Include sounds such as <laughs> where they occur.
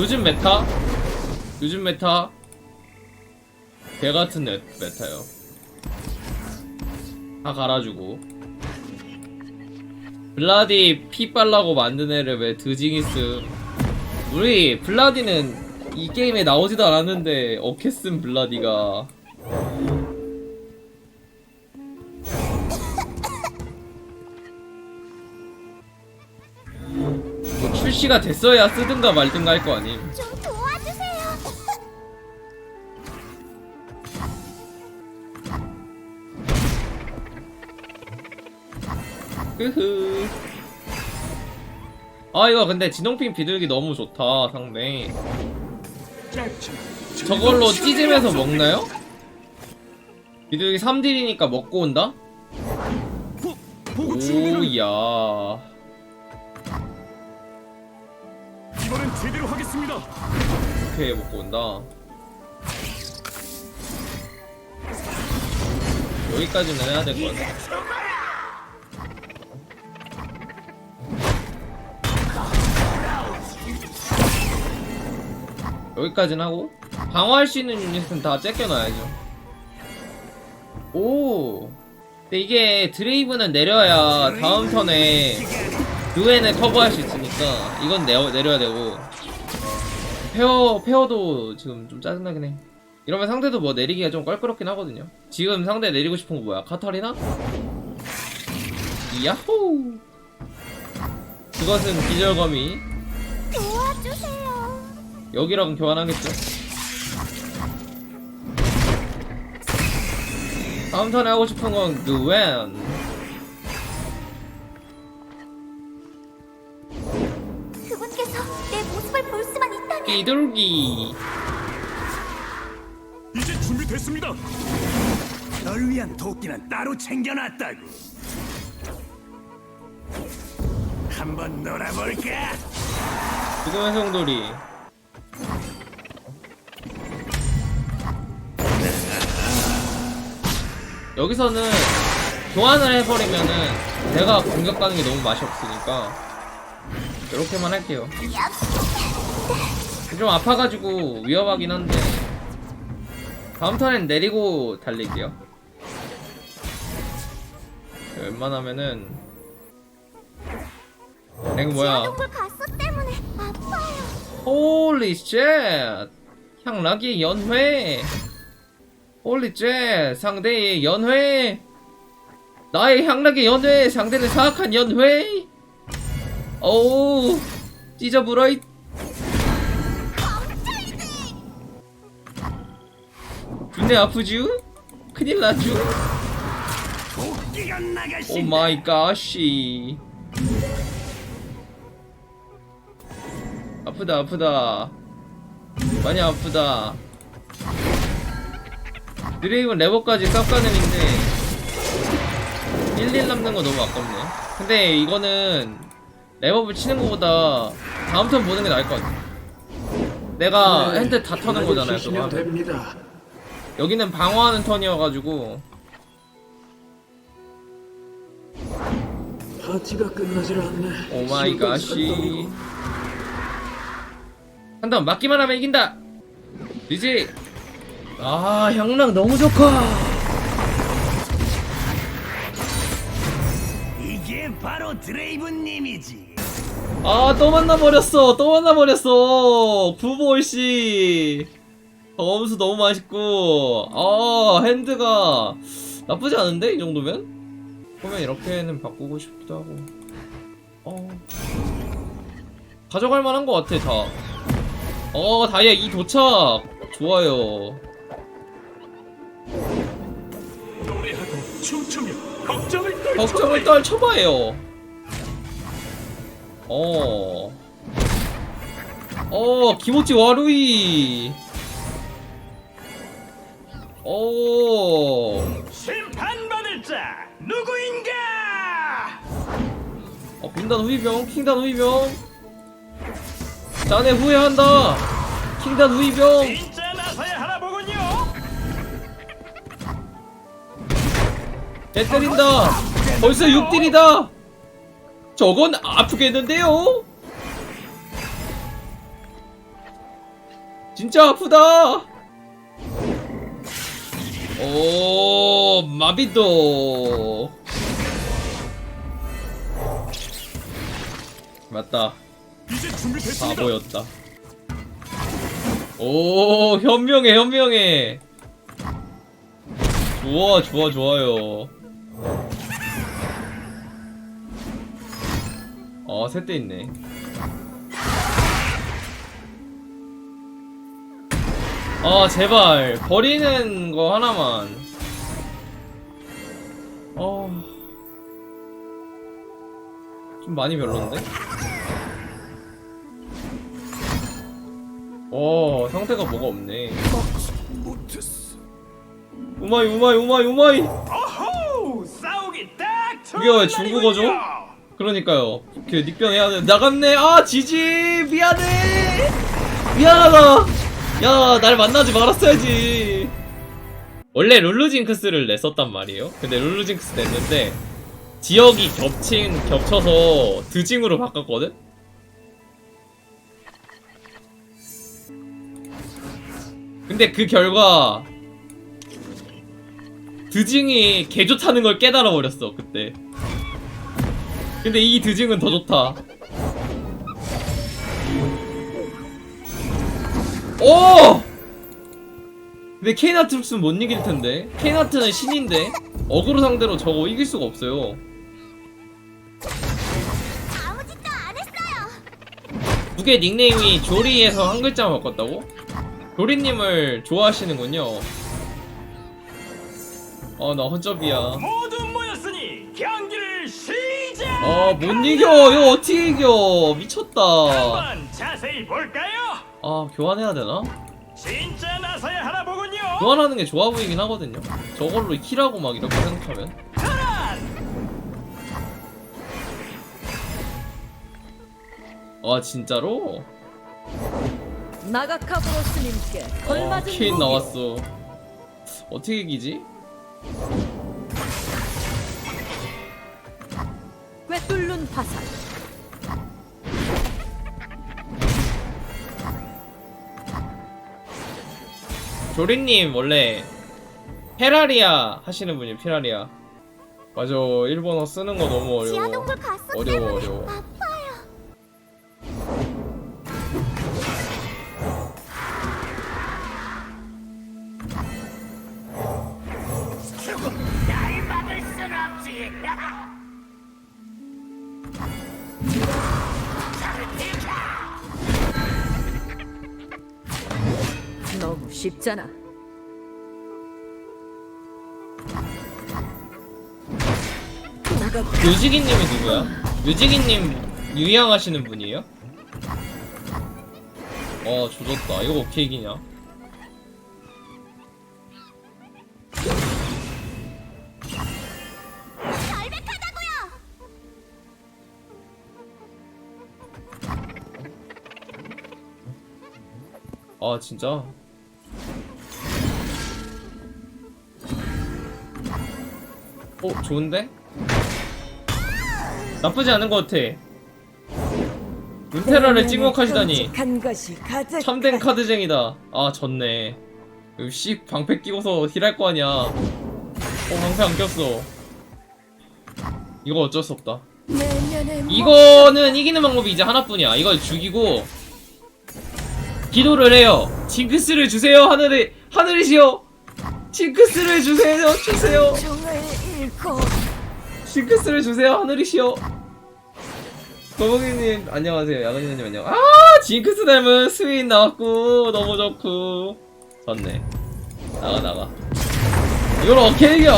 요즘 메타? 요즘 메타? 개 같은 메, 메타요. 다 갈아주고. 블라디 피 빨라고 만든 애를 왜 드징이스. 우리 블라디는 이 게임에 나오지도 않았는데 어케슨 블라디가. 출시가 됐어야 쓰든가 말든가 할 거 아님. 좀 도와주세요. 흐흐. 아 이거 근데 진홍핑 비둘기 너무 좋다 상대. 저걸로 찢으면서 먹나요? 비둘기 3딜이니까 먹고 온다? 오야. 이번엔 제대로 하겠습니다. 이렇게 먹고 온다. 여기까지는 해야 될 것 같아. 여기까지는 하고 방어할 수 있는 유닛은 다 째껴놔야죠. 오. 근데 이게 드레이브는 내려야 다음 턴에 루엔을 커버할 수 있으니까 이건 내어, 내려야 되고 페어 페어도 지금 좀 짜증나긴 해. 이러면 상대도 뭐 내리기가 좀 껄끄럽긴 하거든요. 지금 상대 내리고 싶은 거 뭐야? 카타리나? 야호! 그것은 기절검이 도와주세요. 여기랑 교환하겠죠? 다음 턴에 하고 싶은 건 루엔. 모습을 볼 수만 있다면 비둘기. 이제 준비됐습니다. 널 위한 도끼는 따로 챙겨놨다고. 한번 놀아볼까? 지금의 성돌이. 여기서는 교환을 해버리면은 내가 공격 가는 게 너무 맛이 없으니까 이렇게만 할게요. 좀 아파가지고 위험하긴 한데 다음 턴엔 내리고 달릴게요. 웬만하면은 이거 뭐야? 홀리 쉣! 향락의 연회! 홀리 쉣! 상대의 연회! 나의 향락의 연회! 상대는 사악한 연회! 어우! 찢어부러잇! 존내 아프쥬? 큰일 나쥬? 오. 마이 갓씨 아프다 아프다 많이 아프다 드레이븐 레버까지 쌉 가능인데 1일 남는 거 너무 아깝네 근데 이거는 레버블 치는 거보다 다음 턴 보는 게 나을 것 같아 내가 핸드 다 터는 거잖아요 그거 하면. 됩니다. 여기는 방어하는 턴이어가지고 파티가 끝나질 않네. 오 마이 갓이 한번 맞기만 하면 이긴다 이지 아 향락 너무 좋다 이게 바로 드레이브님이지. 아 또 만나버렸어. 또 만나버렸어. 구보올씨. 점수 너무 맛있고. 아 핸드가 나쁘지 않은데? 이 정도면? 보면 이렇게는 바꾸고 싶기도 하고. 어. 가져갈 만한 것 같아 다. 어, 다이아 이 도착! 좋아요. 걱정을 떨쳐봐요. 어. 어, 기모찌 와루이. 어. 심판받을 자 누구인가? 어, 빈단 후이병, 킹단 후이병. 자네 후회한다. 킹단 후이병. 진짜 나서야 하나 보군요. 개 때린다. 벌써 6딜이다. 저건 아프겠는데요? 진짜 아프다. 오 마비도. 맞다. 바보였다. 오 현명해 현명해. 좋아 좋아 좋아요 어 셋 대 있네. 아 제발. 버리는 거 하나만. 어... 좀 많이 별론데? 어 상태가 뭐가 없네. 우마이 우마이 우마이 우마이! 이게 왜 중국어죠? 그러니까요. 그 닉변 해야 돼. 나갔네. 아 지지! 미안해! 미안하다. 야 날 만나지 말았어야지. 원래 룰루징크스를 냈었단 말이에요. 근데 룰루징크스 냈는데 지역이 겹친 겹쳐서 드징으로 바꿨거든? 근데 그 결과 드징이 개 좋다는 걸 깨달아 버렸어 그때 근데 이 드징은 더 좋다. 오! 근데 케이나트 룩스는 못 이길 텐데. 케이나트는 신인데. 어그로 상대로 저거 이길 수가 없어요. 아무 짓도 안 했어요. 두개 닉네임이 조리에서 한 글자만 바꿨다고? 조리님을 좋아하시는군요. 어, 나 헌접이야. 모였으니 경기를 시작. 아, 못 이겨! 이거 어떻게 이겨! 미쳤다. 한번 자세히 볼까요? 아, 교환해야 되나? 진짜 나서야 하나 보군요. 교환하는 게 좋아 보이긴 하거든요. 저걸로 킬하고 막 이렇게 생각하면. 아 진짜로? 나가카브로스님께 아, 걸맞은 케인 나왔어. 어떻게 이기지? 꿰뚫는 화살 조리님 원래 페라리아 하시는 분이 페라리아. 맞아 일본어 쓰는 거 너무 어려워. 지하동굴 어려워 때문에 어려워. 아파요. 너무 <laughs> 쉽잖아 나가 뮤지기님이 누구야? 뮤지기님 유양하시는 분이에요? 어 조졌다. 이거 어떻게 이기냐? 아 진짜? 어 좋은데? 나쁘지 않은 것 같아. 은테라를 찍먹하시다니. 참된 카드쟁이다. 아 졌네. 씨 방패 끼고서 힐할 거 아니야. 어 방패 안 꼈어. 이거 어쩔 수 없다. 내년에 이거는 이기는 방법이 이제 하나뿐이야. 이걸 죽이고 기도를 해요. 징크스를 주세요. 하늘에 하늘이시여. 징크스를 주세요. 주세요 징크스를 주세요 하늘이시여. 거북이님 안녕하세요. 야근이님 안녕. 아 징크스 닮은 스윈 나왔고 너무 좋고. 졌네. 나가 나가. 이걸 어떻게 이겨